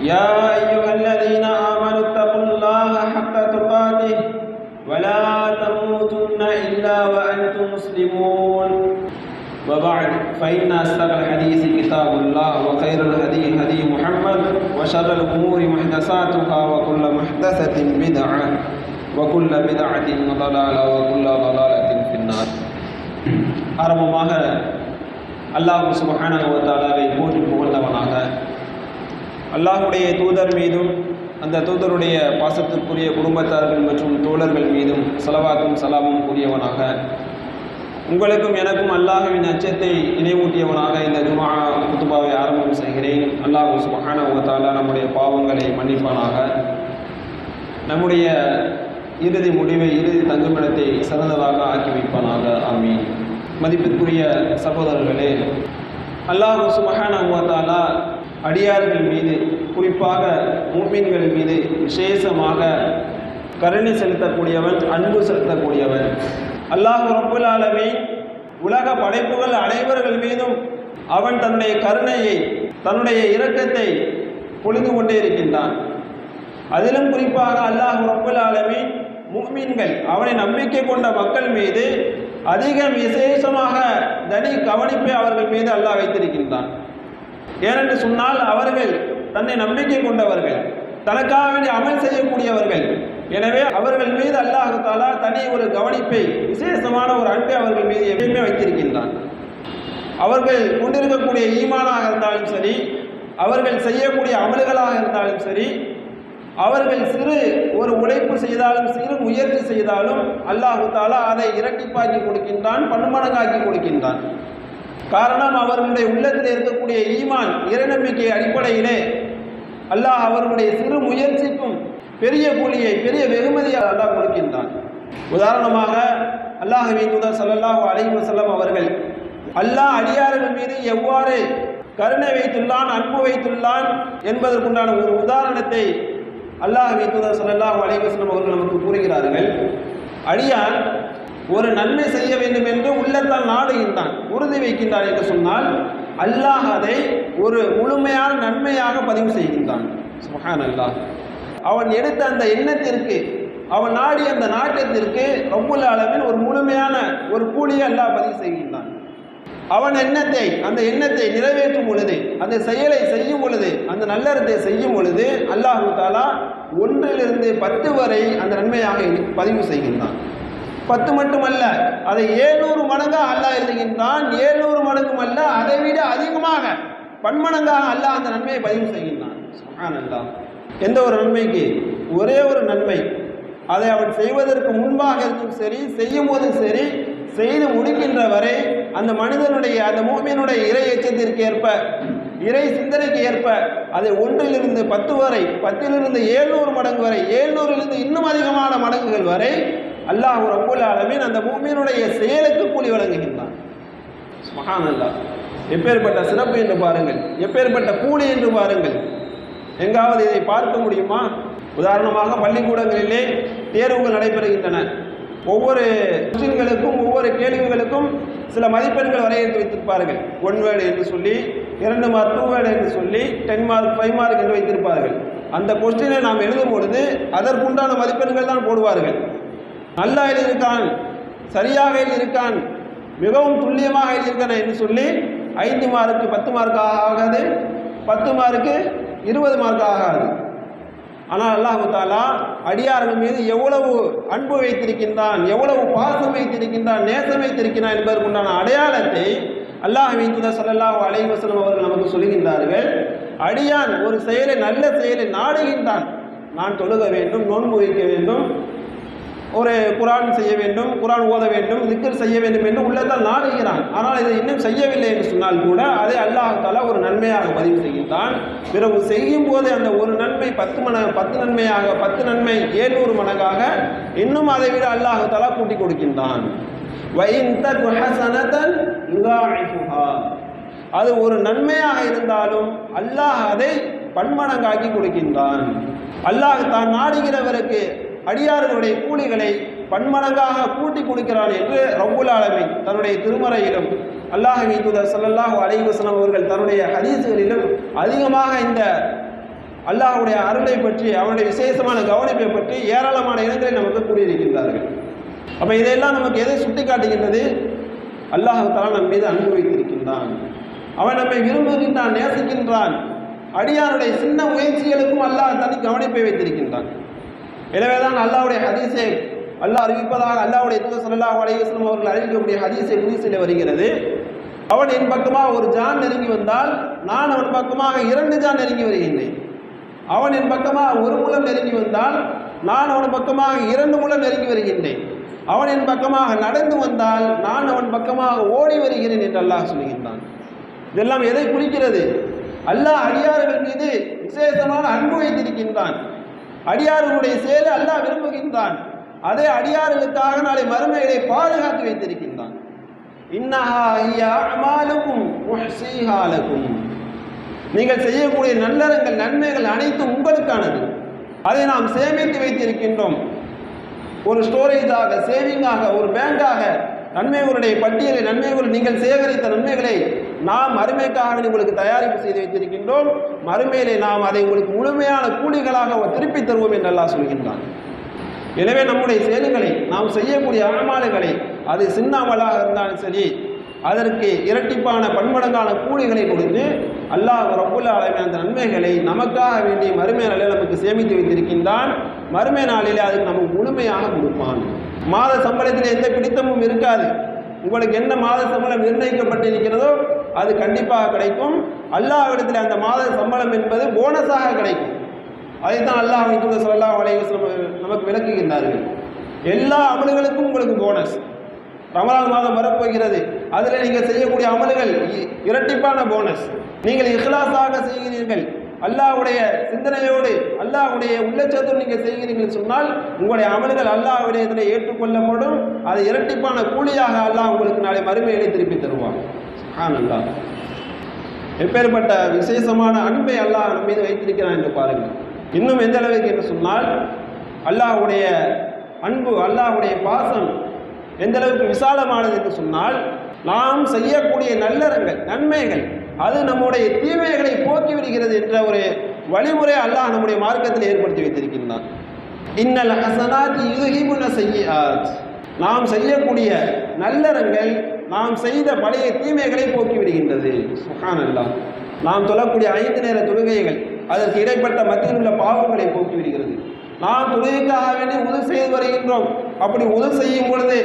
يا أيها الذين آمنوا اتقوا الله حق تقاته ولا تموتن إلا وأنتم مسلمون. وبعد فإن أصدق الحديث كتاب الله وخير الهدي هدي محمد وشر الأمور محدثاتها وكل محدثة بدعة وكل بدعة ضلالة وكل ضلالة في النار. أرمى الله سبحانه وتعالى அல்லாஹுடைய தூதர் மீதும் அந்த தூதருடைய பாசத்திற்குரிய குடும்பத்தார்கள் மற்றும் தோழர்கள் மீதும் செலவாக்கும் சலாமும் கூறியவனாக உங்களுக்கும் எனக்கும் அல்லாஹுவின் அச்சத்தை நினைவூட்டியவனாக இந்த ஜுமா குத்துபாவை ஆரம்பம் செய்கிறேன். அல்லாஹ் சுபஹானஹு வ நம்முடைய பாவங்களை மன்னிப்பானாக. நம்முடைய இறுதி முடிவை இறுதி தங்குமிடத்தை சிறந்ததாக ஆக்கி வைப்பானாக. ஆமீன். மதிப்பிற்குரிய சகோதரர்களே அல்லாஹு சுபஹானா அடியார்கள் மீது குறிப்பாக மூமின்கள் மீது விசேஷமாக கருணை செலுத்தக்கூடியவன் அன்பு செலுத்தக்கூடியவன். அல்லாஹ் ரப்புல் உலக படைப்புகள் அனைவர்கள் மீதும் அவன் தன்னுடைய கருணையை தன்னுடைய இரக்கத்தை பொழிந்து கொண்டே இருக்கின்றான். அதிலும் குறிப்பாக அல்லாஹ் ரப்புல் ஆலமீன் முக்மீன்கள் அவனை நம்பிக்கை கொண்ட மக்கள் மீது அதிக விசேஷமாக தனி கவனிப்பை அவர்கள் மீது அல்லாஹ் வைத்திருக்கின்றான். ஏனென்று சொன்னால் அவர்கள் தன்னை நம்பிக்கை கொண்டவர்கள் தனக்காக வேண்டி அமல் செய்யக்கூடியவர்கள். எனவே அவர்கள் மீது அல்லாஹு தாலா தனி ஒரு கவனிப்பை விசேஷமான ஒரு அன்பை அவர்கள் மீது எப்பயுமே வைத்திருக்கின்றான். அவர்கள் கொண்டிருக்கக்கூடிய ஈமானாக இருந்தாலும் சரி அவர்கள் செய்யக்கூடிய அமல்களாக இருந்தாலும் சரி அவர்கள் சிறு ஒரு உழைப்பு செய்தாலும் சிறு முயற்சி செய்தாலும் அல்லாஹு தாலா அதை இரட்டிப்பாக்கி கொடுக்கின்றான் பன்மடங்காக்கி கொடுக்கின்றான். காரணம் அவர்களுடைய உள்ளத்தில் இருக்கக்கூடிய ஈமான் இறைநம்பிக்கை அடிப்படையிலே அல்லாஹ் அவர்களுடைய சிறு முயற்சிக்கும் பெரிய கூலியை பெரிய வெகுமதியாக அல்லாஹ் கொடுக்கின்றான். உதாரணமாக அல்லாஹுவின் முதல் சல்லாஹூ அலைஹி வசல்லம் அவர்கள் அல்லாஹ் அடியார்கள் மீது எவ்வாறு கருணை வைத்துள்ளான் அன்பு வைத்துள்ளான் என்பதற்குண்டான ஒரு உதாரணத்தை அல்லாஹ் வைத்துதர் சல்லாஹ் அலைவசனம் அவர்கள் நமக்கு கூறுகிறார்கள். அடியான் ஒரு நன்மை செய்ய வேண்டும் என்று உள்ளத்தால் நாடுகின்றான். உறுதி வைக்கின்றான் என்று சொன்னால் அல்லாஹ் அதை ஒரு முழுமையான நன்மையாக பதிவு செய்கின்றான். சுஹான் அல்லாஹ் அவன் எடுத்த அந்த எண்ணத்திற்கு அவன் நாடி அந்த நாட்டத்திற்கு ரப்புல் அளவில் ஒரு முழுமையான ஒரு கூலியை அல்லாஹ் பதிவு செய்கின்றான். அவன் எண்ணத்தை அந்த எண்ணத்தை நிறைவேற்றும் பொழுது அந்த செயலை செய்யும் பொழுது அந்த நல்லறத்தை செய்யும் பொழுது அல்லாஹு தாலா ஒன்றிலிருந்து பத்து வரை அந்த நன்மையாக பதிவு செய்கின்றான். பத்து மட்டுமல்ல அதை ஏழ்நூறு மடங்காக அல்லாஹ் எழுதுகின்றான். ஏழ்நூறு மடங்கும் அல்ல அதை விட அதிகமாக பன்மடங்காக அல்லாஹ் அந்த நன்மையை பதிவு செய்கின்றான். அல்லாஹ் எந்த ஒரு நன்மைக்கு? ஒரே ஒரு நன்மை. அதை அவன் செய்வதற்கு முன்பாக இருக்கும் சரி செய்யும் போதும் சரி செய்து முடிக்கின்ற வரை அந்த மனிதனுடைய அந்த மூமியனுடைய இறை எச்சத்திற்கு ஏற்ப இறை சிந்தனைக்கு ஏற்ப அதை ஒன்றிலிருந்து பத்து வரை பத்திலிருந்து ஏழ்நூறு மடங்கு வரை ஏழ்நூறிலிருந்து இன்னும் அதிகமான மடங்குகள் வரை அல்லாஹ் ரபுல் ஆலமீன் அந்த மூமியனுடைய செயலுக்கு கூலி வழங்குகின்றான். மகான் அல்லாஹ் எப்பேற்பட்ட சிறப்பு என்று பாருங்கள். எப்பேற்பட்ட கூலி என்று பாருங்கள். எங்காவது இதை பார்க்க முடியுமா? உதாரணமாக பள்ளிக்கூடங்களிலே தேர்வுகள் நடைபெறுகின்றன. ஒவ்வொரு கொஸ்டின்களுக்கும் ஒவ்வொரு கேள்விகளுக்கும் சில மதிப்பெண்கள் வரையறுத்து வைத்திருப்பார்கள். ஒன் வேர்டு என்று சொல்லி இரண்டு மார்க் டூ வேர்டு என்று சொல்லி டென் மார்க் ஃபைவ் மார்க் என்று வைத்திருப்பார்கள். அந்த கொஸ்டினை நாம் எழுதும் பொழுது அதற்குண்டான மதிப்பெண்கள் தான் போடுவார்கள். நல்லா எழுதியிருக்கான் சரியாக எழுதியிருக்கான் மிகவும் துல்லியமாக எழுதியிருக்கான் என்று சொல்லி ஐந்து மார்க்கு பத்து மார்க் ஆகாது. பத்து மார்க்கு இருபது மார்க் ஆகாது. ஆனால் அல்லாஹு தாலா அடியார்கள் மீது எவ்வளவு அன்பு வைத்திருக்கின்றான் எவ்வளவு பாசம் வைத்திருக்கின்றான் நேசம் வைத்திருக்கிறான் என்பதற்குண்டான அடையாளத்தை அல்லாஹ் வைத்துத சல்லாஹூ அலைவசலம் அவர்கள் நமக்கு சொல்லுகின்றார்கள். அடியான் ஒரு செயலை நல்ல செயலை நாடுகின்றான். நான் தொழுக வேண்டும் நோன்பு வைக்க வேண்டும். ஒரு குரான் செய்ய வேண்டும் குரான் ஓத வேண்டும் திக்கர் செய்ய வேண்டும் என்று உள்ளத்தால் நாடுகிறான். ஆனால் இதை இன்னும் செய்யவில்லை என்று சொன்னால் கூட அதை அல்லாஹால ஒரு நன்மையாக பதிவு செய்கின்றான். பிறகு செய்யும் போது அந்த ஒரு நன்மை பத்து மன பத்து நன்மையாக பத்து நன்மை ஏழ்நூறு மடங்காக இன்னும் அதை விட அல்லாஹால கூட்டி கொடுக்கின்றான். அது ஒரு நன்மையாக இருந்தாலும் அல்லாஹ் அதை பன்மடங்காக்கி கொடுக்கின்றான். அல்லாஹ் தான் நாடுகிறவருக்கு அடியார்களுடைய கூலிகளை பன்மடங்காக கூட்டி கொடுக்கிறான் என்று ரவுல் ஆலமீன் தன்னுடைய திருமறையிலும் அல்லாஹ் தூதர் ஸல்லல்லாஹு அலைவசனம் அவர்கள் தன்னுடைய ஹதீசுகளிலும் அதிகமாக இந்த அல்லாஹ்வுடைய அருளை பற்றி அவனுடைய விசேஷமான கவனிப்பை பற்றி ஏராளமான இடங்களை நமக்கு கூறியிருக்கின்றார்கள். அப்போ இதையெல்லாம் நமக்கு எதை சுட்டி காட்டுகின்றது அல்லாஹ் தஆலா நம் மீது அன்பு வைத்திருக்கின்றான். அவன் நம்மை விரும்புகின்றான் நேசிக்கின்றான். அடியாருடைய சின்ன முயற்சிகளுக்கும் அல்லாஹ் தனி கவனிப்பை வைத்திருக்கின்றான். எனவேதான் அல்லாவுடைய ஹதீஸை அல்லாஹ் அறிவிப்பதாக அல்லாவுடைய தூதர் ஸல்லல்லாஹு அலைஹி அவர்கள் அறிவிக்கக்கூடிய ஹதீஸை ஹதீஸில் வருகிறது. அவன் என் பக்கமாக ஒரு ஜான் நெருங்கி வந்தால் நான் அவன் பக்கமாக இரண்டு ஜான் நெருங்கி வருகின்றேன். அவன் என் பக்கமாக ஒரு முலம் நெருங்கி வந்தால் நான் அவன் பக்கமாக இரண்டு முலம் நெருங்கி வருகின்றேன். அவன் என் பக்கமாக நடந்து வந்தால் நான் அவன் பக்கமாக ஓடி வருகிறேன் என்று அல்லாஹ் சொல்கின்றான். இதெல்லாம் எதை குறிக்கிறது? அல்லாஹ் அடியார்கள் மீது விசேஷமான அன்பு வைத்திருக்கின்றான். அடியார்களுடைய செயலை அல்லாஹ் விரும்புகின்றான். அதே அடியார்களுக்காக நாளை மறுமைகளை பாதுகாத்து வைத்திருக்கின்றான். இன்னஹா நீங்கள் செய்யக்கூடிய நல்லறங்கள் நன்மைகள் அனைத்தும் உங்களுக்கானது. அதை நாம் சேமித்து வைத்திருக்கின்றோம். ஒரு ஸ்டோரேஜாக சேவிங்காக ஒரு பேங்காக நன்மைகளுடைய பட்டியலை நன்மைகள் நீங்கள் சேகரித்த நன்மைகளை நாம் மறுமைக்காக உங்களுக்கு தயாரிப்பு செய்து வைத்திருக்கின்றோம். மறுமையிலே நாம் அதை உங்களுக்கு முழுமையான கூலிகளாக திருப்பி தருவோம் என்று எல்லாம் சொல்கின்றான். எனவே நம்முடைய செயல்களை நாம் செய்யக்கூடிய அமலாடுகளை அது சின்ன அமலாக இருந்தாலும் சரி அதற்கு இரட்டிப்பான பன்மடங்கான கூலிகளை கொடுத்து அல்லாஹ் ரப்புல் ஆலமீன் அந்த நன்மைகளை நமக்காக வேண்டி மறுமை நாளில் நமக்கு சேமித்து வைத்திருக்கின்றான். மறுமை நாளிலே அதுக்கு நமக்கு முழுமையாக கொடுப்பான். மாத சம்பளத்தில் எந்த பிடித்தமும் இருக்காது. உங்களுக்கு என்ன மாத சம்பளம் நிர்ணயிக்கப்பட்டிருக்கிறதோ அது கண்டிப்பாக கிடைக்கும். அல்லாஹ்விடத்தில் அந்த மாத சம்பளம் என்பது போனஸாக கிடைக்கும். அதைத்தான் அல்லாஹ் வைத்து சொல்லா வலைவசம் நமக்கு விளக்குகின்றார்கள். எல்லா அமல்களுக்கும் உங்களுக்கு போனஸ். ரமலான் மாதம் வரப்போகிறது. அதில் நீங்கள் செய்யக்கூடிய அமல்கள் இ- இரட்டிப்பான போனஸ் நீங்கள் இஹ்லாஸாக செய்கிறீர்கள். அல்லாஹ்வுடைய சிந்தனையோடு அல்லாஹ்வுடைய உள்ளச்சத்தோடு நீங்கள் செய்கிறீர்கள் சொன்னால் உங்களுடைய அமல்கள் அல்லாவுடைய இதில் ஏற்றுக்கொள்ளப்படும். அது இரட்டிப்பான கூலியாக அல்லாஹ் உங்களுக்கு நாளை மறுமையிலே திருப்பி தருவான். ஆனந்தா எப்பேற்பட்ட விசேஷமான அன்பை அல்லாஹ் நம் மீது வைத்திருக்கிறான் என்று பாருங்கள். இன்னும் எந்த அளவுக்கு என்று சொன்னால் அல்லாஹ்வுடைய அன்பு அல்லாஹ்வுடைய பாசம் எந்த அளவுக்கு விசாலமானது என்று சொன்னால் நாம் செய்யக்கூடிய நல்லறங்கள் நன்மைகள் அது நம்முடைய தீமைகளை போக்கி விடுகிறது என்ற ஒரு வழிமுறை அல்லாஹ் நம்முடைய மார்க்கத்தில் ஏற்படுத்தி வைத்திருக்கின்றான். இன்னல் ஹசனாத் யுஹிபுன செய்யாத் நாம் செய்யக்கூடிய நல்லறங்கள் நாம் செய்த பழைய தீமைகளை போக்கி விடுகின்றது. சுகானல்லா நாம் தொழக்கூடிய ஐந்து நேர தொழுகைகள் அதற்கு இடைப்பட்ட மத்தியில் உள்ள பாவங்களை போக்கி விடுகிறது. நாம் தொழுகைக்காக வேண்டி உதவி செய்து வருகின்றோம். அப்படி உதவி செய்யும் பொழுது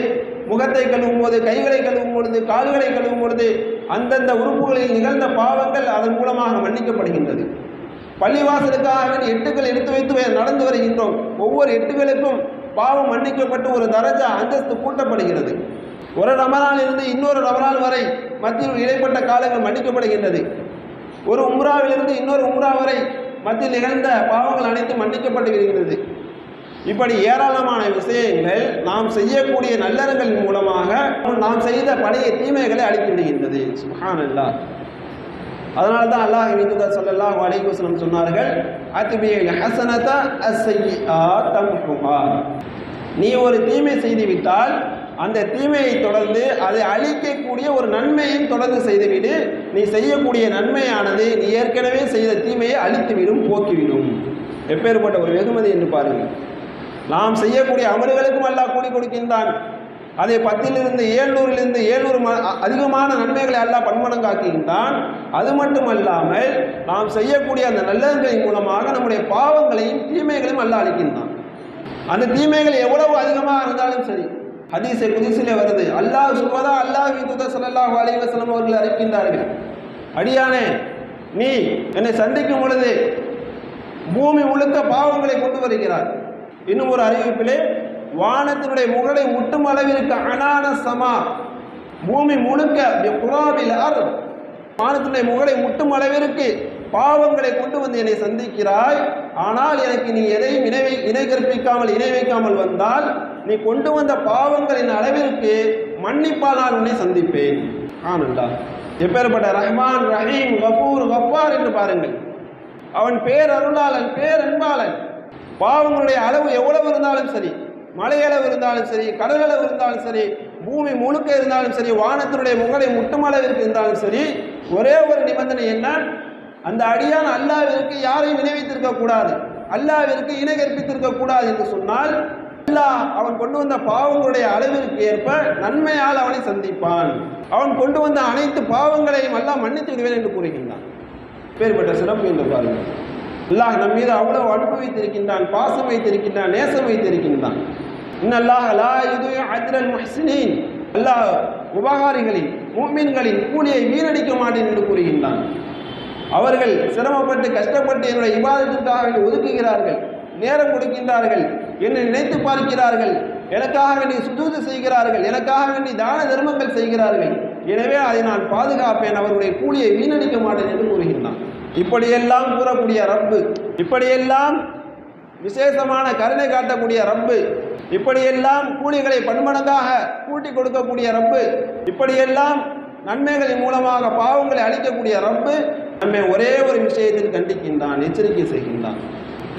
முகத்தை கழுவும் போது கைகளை கழுவும் பொழுது கால்களை கழுவும் பொழுது அந்தந்த உறுப்புகளில் நிகழ்ந்த பாவங்கள் அதன் மூலமாக மன்னிக்கப்படுகின்றது. பள்ளிவாசலுக்காக எட்டுகள் எடுத்து வைத்து நடந்து வருகின்றோம். ஒவ்வொரு எட்டுகளுக்கும் பாவம் மன்னிக்கப்பட்டு ஒரு தரஜா அந்தஸ்து கூட்டப்படுகிறது ஒரு ரமலானிலிருந்து இன்னொரு ரமலான் வரை மத்தியில் இடைப்பட்ட காலங்கள் மன்னிக்கப்படுகின்றது. ஒரு உம்ராவிலிருந்து இன்னொரு உம்ரா வரை மத்தியில் நிகழ்ந்த பாவங்கள் அனைத்தும் மன்னிக்கப்பட்டு வருகிறது இப்படி ஏராளமான விஷயங்கள் நாம் செய்யக்கூடிய நல்லறங்களின் மூலமாக நாம் செய்த பழைய தீமைகளை அழித்து விடுகின்றது. சுப்ஹானல்லாஹ். அதனால தான் அல்லாஹ் விந்துதா சொல்லல்லா அலைஹி சொன்னார்கள் அத்பியல் ஹஸனத அஸ்ஸய்யிஆ தம்ஹுஹா. நீ ஒரு தீமை செய்து விட்டால் அந்த தீமையை தொடர்ந்து அதை அழிக்கக்கூடிய ஒரு நன்மையும் தொடர்ந்து செய்துவிடு. நீ செய்யக்கூடிய நன்மையானது நீ ஏற்கனவே செய்த தீமையை அழித்துவிடும் போக்கிவிடும். எப்பேற்பட்ட ஒரு வெகுமதி என்று பாருங்கள். நாம் செய்யக்கூடிய அமல்களுக்கும் அல்லாஹ் கூலி கொடுக்கின்றான். அதை பத்திலிருந்து ஏழ்நூறிலிருந்து ஏழ்நூறு அதிகமான நன்மைகளை அல்லாஹ் பன்மடங்காக்கின்றான். அது மட்டுமல்லாமல் நாம் செய்யக்கூடிய அந்த நல்லதன்களின் மூலமாக நம்முடைய பாவங்களையும் தீமைகளையும் அல்லாஹ் அளிக்கின்றான். அந்த தீமைகள் எவ்வளவு அதிகமாக இருந்தாலும் சரி ஹதீஸை குதிசிலே வருது. அல்லாஹ் சுபதா அல்லாஹ் தூதர் ஸல்லல்லாஹு அலைஹி அவர்கள் அறிவிக்கின்றார்கள். அடியானே நீ என்னை சந்திக்கும் பொழுது பூமி முழுக்க பாவங்களை கொண்டு வருகிறார் இன்னும் ஒரு அறிவிப்பிலே வானத்தினுடைய முகலை முட்டும் அளவிற்கு அனான சமா பூமி முழுக்க குராபில் அர் வானத்தினுடைய முகலை முட்டும் அளவிற்கு பாவங்களை கொண்டு வந்து என்னை சந்திக்கிறாய். ஆனால் எனக்கு நீ எதையும் இணை இணை கற்பிக்காமல் இணை வைக்காமல் வந்தால் நீ கொண்டு வந்த பாவங்களின் அளவிற்கு மன்னிப்பால் நான் உன்னை சந்திப்பேன். ஆனல்லா எப்பேற்பட்ட ரஹ்மான் ரஹீம் கபூர் கஃபார் என்று பாருங்கள். அவன் பேரருளாளன் பேரன்பாளன். பாவங்களுடைய அளவு எவ்வளவு இருந்தாலும் சரி மலையளவு இருந்தாலும் சரி கடலளவு இருந்தாலும் சரி பூமி முழுக்க இருந்தாலும் சரி வானத்தினுடைய முகலை முட்டுமளவிற்கு இருந்தாலும் சரி ஒரே ஒரு நிபந்தனை என்ன அந்த அடியான் அல்லாவிற்கு யாரையும் நினைவித்திருக்க கூடாது. அல்லாவிற்கு இணை கற்பித்திருக்க கூடாது என்று சொன்னால் அல்லாஹ் அவன் கொண்டு வந்த பாவங்களுடைய அளவிற்கு ஏற்ப நன்மையால் அவனை சந்திப்பான். அவன் கொண்டு வந்த அனைத்து பாவங்களையும் அல்லாஹ் மன்னித்து விடுவேன் என்று கூறுகின்றான். பேர்பட்ட சிறப்பு என்று பாருங்கள். அல்லாஹ் நம் மீது அவ்வளவு அன்பு வைத்திருக்கின்றான் பாசம் வைத்திருக்கின்றான் நேசம் வைத்திருக்கின்றான். இன்னல்லாஹ் லா இது அஜ்ரல் முஹ்சினின். அல்லாஹ் உபகாரிகளின் மூமின்களின் கூலியை வீணடிக்க மாட்டேன் என்று கூறுகின்றான். அவர்கள் சிரமப்பட்டு கஷ்டப்பட்டு என்னுடைய இபாதத்திற்காக ஒதுக்குகிறார்கள் நேரம் கொடுக்கின்றார்கள் என்னை நினைத்து பார்க்கிறார்கள் எனக்காக வேண்டி சுஜூது செய்கிறார்கள் எனக்காக வேண்டி தான தர்மங்கள் செய்கிறார்கள். எனவே அதை நான் பாதுகாப்பேன் அவருடைய கூலியை வீணடிக்க மாட்டேன் என்று கூறுகின்றான். இப்படியெல்லாம் கூறக்கூடிய ரப்பு இப்படியெல்லாம் விசேஷமான கருணை காட்டக்கூடிய ரப்பு இப்படியெல்லாம் கூலிகளை பன்மடங்காக கூட்டி கொடுக்கக்கூடிய ரப்பு இப்படியெல்லாம் நன்மைகளின் மூலமாக பாவங்களை அழிக்கக்கூடிய ரப்பு நம்மை ஒரே ஒரு விஷயத்தில் கண்டிக்கின்றான் எச்சரிக்கை செய்கின்றான்.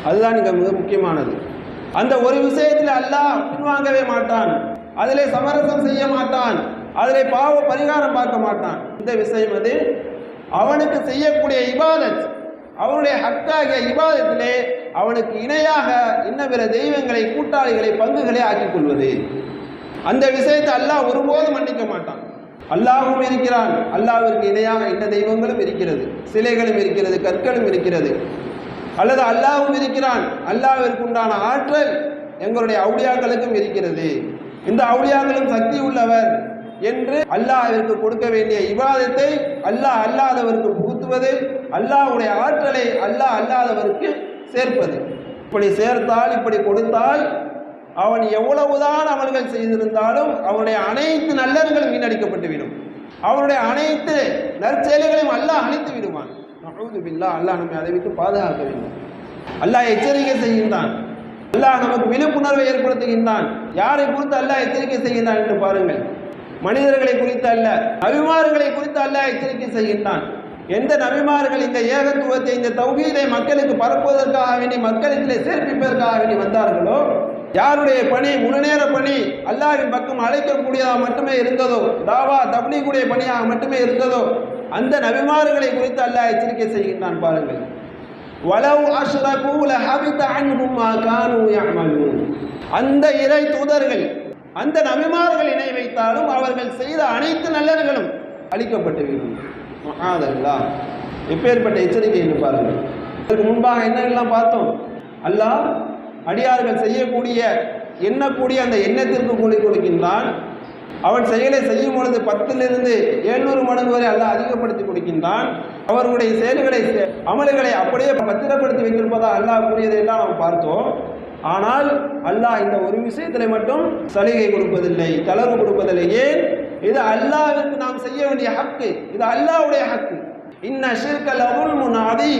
அதுதான் இங்கே மிக முக்கியமானது. அந்த ஒரு விஷயத்தில் அல்லாஹ் பின்வாங்கவே மாட்டான் அதிலே சமரசம் செய்ய மாட்டான் அதிலே பாவ பரிகாரம் பார்க்க மாட்டான். இந்த விஷயம் அது அவனுக்கு செய்யக்கூடிய இபாதத் அவனுடைய ஹக்காகிய இபாதத்திலே அவனுக்கு இணையாக இன்ன பிற தெய்வங்களை கூட்டாளிகளை பங்குகளை ஆக்கிக் கொள்வது. அந்த விஷயத்தை அல்லாஹ் ஒருபோதும் மன்னிக்க மாட்டான். அல்லாஹும் இருக்கிறான். அல்லாஹிற்கு இணையாக இன்ன தெய்வங்களும் இருக்கிறது. சிலைகளும் இருக்கிறது கற்களும் இருக்கிறது. அல்லது அல்லாஹும் இருக்கிறான். அல்லாஹ்விற்கு உண்டான ஆற்றல் எங்களுடைய அவுளியாக்களுக்கும் இருக்கிறது. இந்த அவுளியாக்களும் சக்தி உள்ளவர். என்று அல்லாஹிற்கு கொடுக்க வேண்டிய இவாதத்தை அல்லாஹ் அல்லாதவருக்கு புகுத்துவது அல்லாஹ்வுடைய ஆற்றலை அல்லாஹ் அல்லாதவருக்கு சேர்ப்பது. இப்படி சேர்த்தால் இப்படி கொடுத்தால் அவன் எவ்வளவுதான் அவர்கள் செய்திருந்தாலும் அவனுடைய அனைத்து நல்லர்களும் வீணடிக்கப்பட்டுவிடும் அவனுடைய அனைத்து நற்செயல்களையும் அல்லாஹ் அழித்து விடுவான். நஊது அல்லாஹ் நம்மை அதை விட்டு பாதுகாக்க வேண்டும் அல்லாஹ் எச்சரிக்கை செய்கின்றான். அல்லாஹ் நமக்கு விழிப்புணர்வை ஏற்படுத்துகின்றான். யாரை குறித்து அல்லாஹ் எச்சரிக்கை செய்கின்றான் என்று பாருங்கள். மனிதர்களை குறித்து அல்ல நபிமார்களை குறித்து அல்ல எச்சரிக்கை செய்கின்றான். எந்த நபிமார்கள் இந்த ஏகத்துவத்தை இந்த தௌகீதை மக்களுக்கு பரப்புவதற்காக வேண்டி மக்களிடத்திலே சேர்ப்பிப்பதற்காக வேண்டி வந்தார்களோ? யாருடைய பணி முழுநேர பணி அல்லாஹ்வின் பக்கம் அழைக்கக்கூடியதாக மட்டுமே இருந்ததோ? தாவா தப்லீகுடைய பணியாக மட்டுமே இருந்ததோ? அந்த நபிமார்களை குறித்து அல்லாஹ் எச்சரிக்கை செய்கின்றான் பாருங்கள். வலவ் அஷ்ரகு லஹபித அன்ஹும் மா கானூ அந்த இறை தூதர்கள் அந்த நபிமார்கள் இணை வைத்தாலும் அவர்கள் செய்த அனைத்து நல்லர்களும் அழிக்கப்பட்டுவிடும் மகாதல்லா எப்பேற்பட்ட எச்சரிக்கை என்று பாருங்கள். இதற்கு முன்பாக என்னெல்லாம் பார்த்தோம்? அல்லாஹ் அடியார்கள் செய்யக்கூடிய எண்ணக்கூடிய அந்த எண்ணத்திற்கு கூலி கொடுக்கின்றான். அவன் செயலை செய்யும் பொழுது பத்திலிருந்து எழுநூறு மடங்கு வரை அல்லாஹ் அதிகப்படுத்தி கொடுக்கின்றான். அவர்களுடைய செயல்களை செ- அமல்களை அப்படியே பத்திரப்படுத்தி வைத்திருப்பதா அல்லாஹ் கூறியதை எல்லாம் நாம் பார்த்தோம். ஆனால் அல்லாஹ் இந்த ஒரு விஷயத்தில் மட்டும் சலுகை கொடுப்பதில்லை தளர்வு கொடுப்பதில்லை. ஏன்? இது அல்லாஹிற்கு நாம் செய்ய வேண்டிய ஹக்கு. இது அல்லாஹ்வுடைய ஹக்கு. இன்ன ஷிர்க லவுல் முனாதி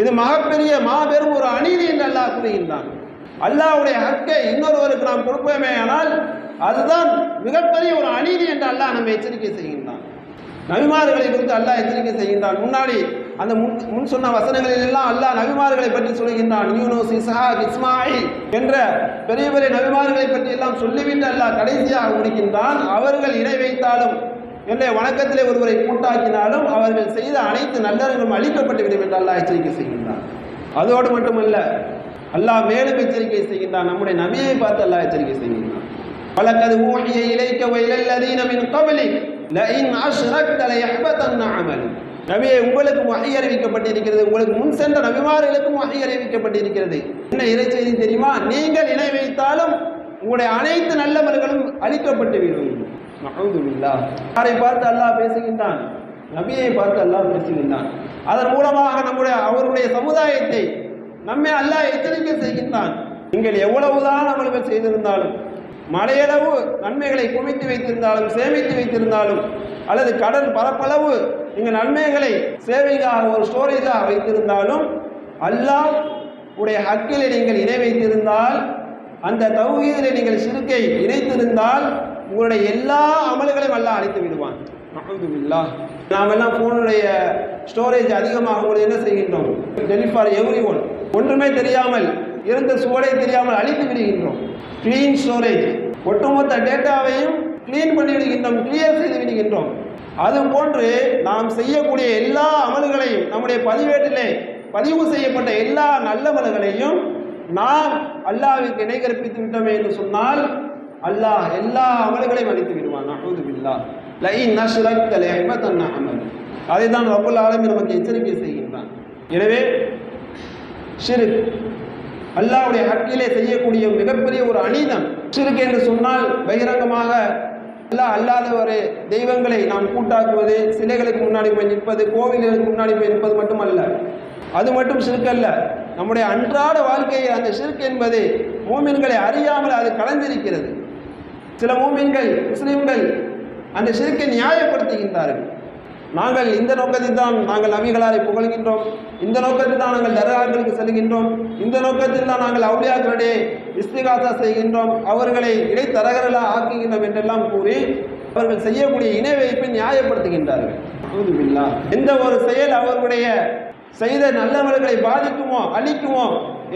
இது மகப்பெரிய மாபெரும் ஒரு அநீதி என்று அல்லாஹ் கூறுகின்றான். அல்லாஹ்வுடைய ஹக்கை இன்னொருவருக்கு நாம் கொடுப்போமே ஆனால் அதுதான் மிகப்பெரிய ஒரு அநீதி என்று அல்லாஹ் நம்மை எச்சரிக்கை செய்கின்றான். நபிமார்களை குறித்து அல்லாஹ் எச்சரிக்கை செய்கின்றான். முன்னாடி அந்த முன் முன் சொன்ன வசனங்களில் எல்லாம் அல்லாஹ் நபிமார்களை பற்றி சொல்கின்றான் யூனோஸ் இஸ்ஹாக் இஸ்மாயில் என்ற பெரிய பெரிய நபிமார்களை பற்றி எல்லாம் சொல்லிவிட்டு அல்லாஹ் கடைசியாக முடிக்கின்றான். அவர்கள் இணை வைத்தாலும் என்னுடைய வணக்கத்திலே ஒருவரை கூட்டாக்கினாலும் அவர்கள் செய்த அனைத்து நல்லர்களும் அழிக்கப்பட்டு விடும் என்று அல்லாஹ் எச்சரிக்கை செய்கின்றான். அதோடு மட்டுமல்ல அல்லாஹ் மேலும் எச்சரிக்கை செய்கின்றான். நம்முடைய நபியை பார்த்து அல்லாஹ் எச்சரிக்கை செய்கின்றான். வழக்கது ஊழிய இலைக்க வயலல்லதீன மின் கபலிக் லஇன் அஷ்ரக்த லயஹ்பதன்ன அமலுக். நபியை உங்களுக்கு வகை அறிவிக்கப்பட்டிருக்கிறது. உங்களுக்கு முன் சென்ற நபிமார்களுக்கும் வகை அறிவிக்கப்பட்டிருக்கிறது. என்ன இறை செய்தி தெரியுமா? நீங்கள் இணை வைத்தாலும் உங்களுடைய அனைத்து நல்லவர்களும் அழிக்கப்பட்டு விடும். நஹூதுபில்லாஹ். யாரை பார்த்து அல்லாஹ் பேசுகின்றான்? நபியை பார்த்து அல்லாஹ் பேசுகின்றான். அதன் மூலமாக நம்முடைய அவருடைய சமுதாயத்தை நம்மை அல்லாஹ் எச்சரிக்கை செய்கின்றான். நீங்கள் எவ்வளவுதான் அமல்கள் செய்திருந்தாலும் மலையளவு நன்மைகளை குவித்து வைத்திருந்தாலும் சேமித்து வைத்திருந்தாலும் அல்லது கடல் பரப்பளவு நீங்கள் நன்மைகளை சேவைக்காக ஒரு ஸ்டோரேஜாக வைத்திருந்தாலும் அல்லாஹ் உடைய ஹக்கிலே நீங்கள் இணை வைத்திருந்தால் அந்த தௌஹீதிலே நீங்கள் சிறுக்கை இணைத்திருந்தால் உங்களுடைய எல்லா அமல்களையும் அல்லாஹ் அழைத்து விடுவான். அல்ஹம்துலில்லாஹ் நாம் எல்லாம் ஃபோனுடைய ஸ்டோரேஜ் அதிகமாகும் பொழுது என்ன செய்கின்றோம்? டெலிட் ஃபார் எவ்ரி ஒன் ஒன்றுமே தெரியாமல் இருந்த சுவடை தெரியாமல் அழித்து விடுகின்றோம். க்ளீன் ஸ்டோரேஜ் ஒட்டுமொத்த டேட்டாவையும் க்ளீன் பண்ணி விடுகின்றோம் கிளியர் செய்து விடுகின்றோம். அது போன்று நாம் செய்யக்கூடிய எல்லா அமல்களையும் நம்முடைய பதிவேட்டிலே பதிவு செய்யப்பட்ட எல்லா நல்லமல்களையும் நாம் அல்லாவிற்கு இணை கற்பித்து விட்டோமே என்று சொன்னால் அல்லாஹ் எல்லா அமல்களையும் அளித்து விடுவான். அஹூது பில்லா லை நஷ்ரக்த தன் அமல் அதை தான் ரப்புல் ஆலமி நமக்கு எச்சரிக்கை செய்கின்றான். எனவே சிறு அல்லாஹ்வுடைய ஹக்கிலே செய்யக்கூடிய மிகப்பெரிய ஒரு அநீதம் சிறுக்கு என்று சொன்னால் பகிரங்கமாக எல்லாம் அல்லாத ஒரு தெய்வங்களை நாம் கூட்டாக்குவது சிலைகளுக்கு முன்னாடி போய் நிற்பது கோவில்களுக்கு முன்னாடி போய் நிற்பது மட்டுமல்ல. அது மட்டும் சிறுக்கல்ல. நம்முடைய அன்றாட வாழ்க்கையை அந்த சிறுக்கு என்பது மூமின்களை அறியாமல் அது கலந்திருக்கிறது. சில மூமின்கள் முஸ்லீம்கள் அந்த சிறுக்கை நியாயப்படுத்துகின்றார்கள். நாங்கள் இந்த நோக்கத்தில் தான் நாங்கள் நபிகளாரை புகழ்கின்றோம். இந்த நோக்கத்தில் தான் நாங்கள் தர்காக்களுக்கு செல்கின்றோம். இந்த நோக்கத்தில் தான் நாங்கள் அவுளியாக்களிடையே இஸ்திகாசா செய்கின்றோம். அவர்களை இடைத்தரகர்களாக ஆக்குகின்றோம் என்றெல்லாம் கூறி அவர்கள் செய்யக்கூடிய இணை வைப்பை நியாயப்படுத்துகின்றார்கள். அவுதுபில்லா. எந்த ஒரு செயல் அவர்களுடைய செய்த நல்லவர்களை பாதிக்குமோ அழிக்குமோ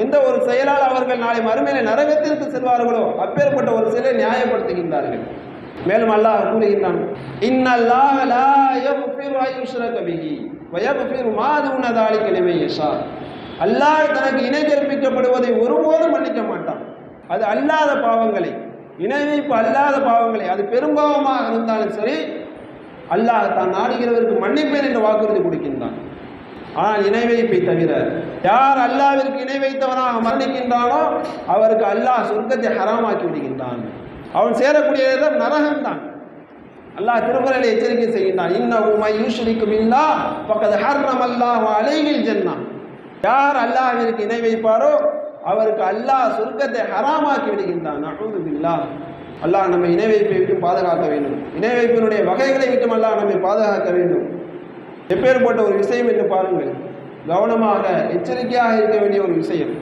எந்த ஒரு செயலால் அவர்கள் நாளை மறுமையில நரகத்திற்கு செல்வார்களோ அப்பேற்பட்ட ஒரு செயலை நியாயப்படுத்துகின்றார்கள். மேலும் அல்லாஹ் கூறுகின்றான் இன்னல்லாஹ லா யக்ஃபிரு அன் பிஹி வ யக்ஃபிரு மா தூன தாலிக லிமன் யஷா. அல்லாஹ் தனக்கு இணை கற்பிக்கப்படுவதை ஒருபோதும் மன்னிக்க மாட்டான். அது அல்லாத பாவங்களை இணை வைப்பு அல்லாத பாவங்களை அது பெரும்பாவமாக இருந்தாலும் சரி அல்லாஹ் தான் நாடுகிறவருக்கு மன்னிப்பேன் என்று வாக்குறுதி கொடுக்கின்றான். ஆனால் இணை வைப்பை தவிர யார் அல்லாவிற்கு இணை வைத்தவனாக மரணிக்கின்றானோ அவருக்கு அல்லாஹ் சொர்க்கத்தை ஹராமாக்கி விடுகின்றான். அவன் சேரக்கூடிய இடம் நரகம்தான். அல்லாஹ் திருமறையில் எச்சரிக்கை செய்கின்றான். இன்னும் யூஸ்வரிக்கும் இல்லா பக்கத்து ஹர்ரம் அல்லாஹ் அலைவில் ஜன்னா யார் அல்லாஹிற்கு இணை வைப்பாரோ அவருக்கு அல்லாஹ் சுருக்கத்தை ஹராமாக்கி விடுகின்றான். அஹூது அல்லாஹ் நம்மை இணை வைப்பை விட்டு பாதுகாக்க வேண்டும். இணை வைப்பினுடைய வகைகளை விட்டும் அல்லாஹ் நம்மை பாதுகாக்க வேண்டும். எப்பேற்பட்ட ஒரு விஷயம் என்று பாருங்கள். கவனமாக எச்சரிக்கையாக இருக்க வேண்டிய ஒரு விஷயம்.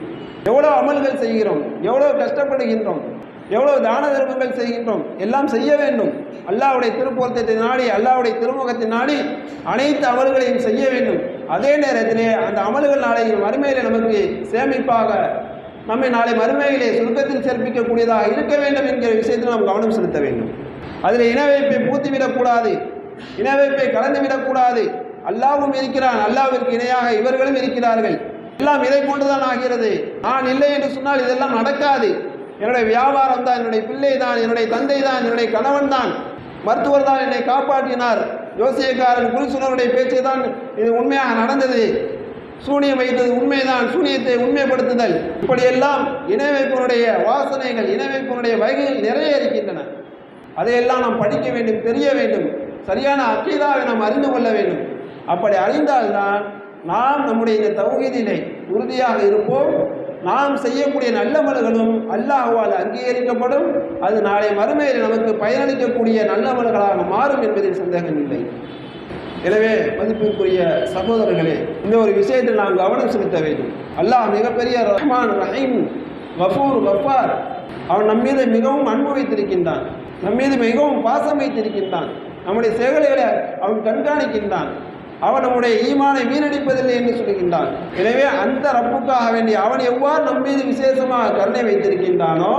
எவ்வளோ அமல்கள் செய்கிறோம் எவ்வளோ கஷ்டப்படுகின்றோம் எவ்வளோ தான தர்மங்கள் செய்கின்றோம்? எல்லாம் செய்ய வேண்டும். அல்லாவுடைய திருப்பொருத்தத்தை நாடி அல்லாவுடைய திருமுகத்தை நாடி அனைத்து அமல்களையும் செய்ய வேண்டும். அதே நேரத்திலே அந்த அமல்கள் நாளை மறுமையிலே நமக்கு சேமிப்பாக நம்மை நாளை மறுமையிலே சுருக்கத்தில் சேர்ப்பிக்கக்கூடியதாக இருக்க வேண்டும் என்கிற விஷயத்தில் நாம் கவனம் செலுத்த வேண்டும். அதில் இனவைப்பை பூத்திவிடக்கூடாது. இனவைப்பை கலந்துவிடக்கூடாது. அல்லாவும் இருக்கிறான். அல்லாவிற்கு இணையாக இவர்களும் இருக்கிறார்கள். எல்லாம் இதை கொண்டுதான் ஆகிறது. நான் இல்லை என்று சொன்னால் இதெல்லாம் நடக்காது. என்னுடைய வியாபாரம் தான் என்னுடைய பிள்ளை தான் என்னுடைய தந்தை தான் என்னுடைய கணவன் தான். மருத்துவர் தான் என்னை காப்பாற்றினார். ஜோசியக்காரன் குருசுனருடைய பேச்சு தான் இது உண்மையாக நடந்தது. சூனியம் வைத்தது உண்மைதான் சூனியத்தை உண்மைப்படுத்துதல். இப்படியெல்லாம் இணை வைப்பினுடைய வாசனைகள் இணை வைப்பினுடைய வகைகள் நிறைய இருக்கின்றன. அதையெல்லாம் நாம் படிக்க வேண்டும் தெரிய வேண்டும். சரியான அக்கீதாவை நாம் அறிந்து கொள்ள வேண்டும். அப்படி அறிந்தால்தான் நாம் நம்முடைய இந்த தௌஹீதிலே உறுதியாக இருப்போம். நாம் செய்யக்கூடிய நல்லமல்களும் அல்லாஹுவால் அங்கீகரிக்கப்படும். அது நாளை மறுமையில் நமக்கு பயனளிக்கக்கூடிய நல்லமல்களாக மாறும் என்பதில் சந்தேகம் இல்லை. எனவே மதிப்பிற்குரிய சகோதரர்களே இந்த ஒரு விஷயத்தில் நாம் கவனம் செலுத்த வேண்டும். அல்லாஹ் மிகப்பெரிய ரஹ்மான் ரஹீம் வஃபூர் வஃபார் அவன் நம்மீது மிகவும் அன்பு வைத்திருக்கின்றான். நம்மீது மிகவும் பாசம் வைத்திருக்கின்றான். நம்முடைய செயல்களை அவன் கண்காணிக்கின்றான். அவன் நம்முடைய ஈமானை வீணடிப்பதில்லை என்று சொல்கின்றான். எனவே அந்த ரப்புக்காக வேண்டிய அவன் எவ்வாறு நம்மீது விசேஷமாக கருணை வைத்திருக்கின்றானோ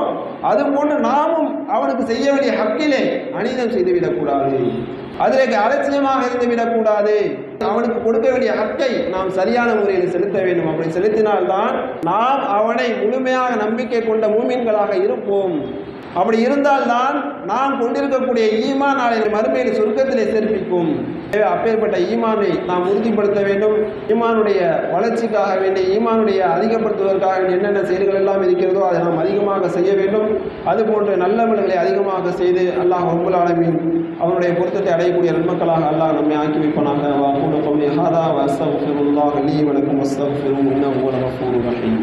அதுபோன்று நாமும் அவனுக்கு செய்ய வேண்டிய ஹக்கிலே அநீதம் செய்துவிடக்கூடாது. அதிலே அலட்சியமாக இருந்து விடக்கூடாது அவனுக்கு கொடுக்க வேண்டிய ஹக்கை நாம் சரியான முறையில் செலுத்த வேண்டும். அப்படி செலுத்தினால்தான் நாம் அவனை முழுமையாக நம்பிக்கை கொண்ட மூமின்களாக இருப்போம். அப்படி இருந்தால்தான் நாம் கொண்டிருக்கக்கூடிய ஈமான் நாளை மறுமையில் சொர்க்கத்திலே சேர்ப்பிக்கும். அப்பேற்பட்ட ஈமானை நாம் உறுதிப்படுத்த வேண்டும். ஈமானுடைய வளர்ச்சிக்காக வேண்டிய ஈமானுடைய அதிகப்படுத்துவதற்காக வேண்டிய என்னென்ன செயல்கள் எல்லாம் இருக்கிறதோ அதை நாம் அதிகமாக செய்ய வேண்டும். அதுபோன்ற நல்லவர்களை அதிகமாக செய்து அல்லாஹ் ரப்புல் அவனுடைய பொருத்தத்தை அடையக்கூடிய நன்மக்களாக அல்லாஹ் நம்மை ஆக்கி வைப்பனாக. வாக்கூட கௌலி ஹாதா வஸ்தக்ஃபிருல்லாஹ் லீ வணக்கம் வஸ்தக்ஃபிருஹு இன்னஹு ரஹீம்.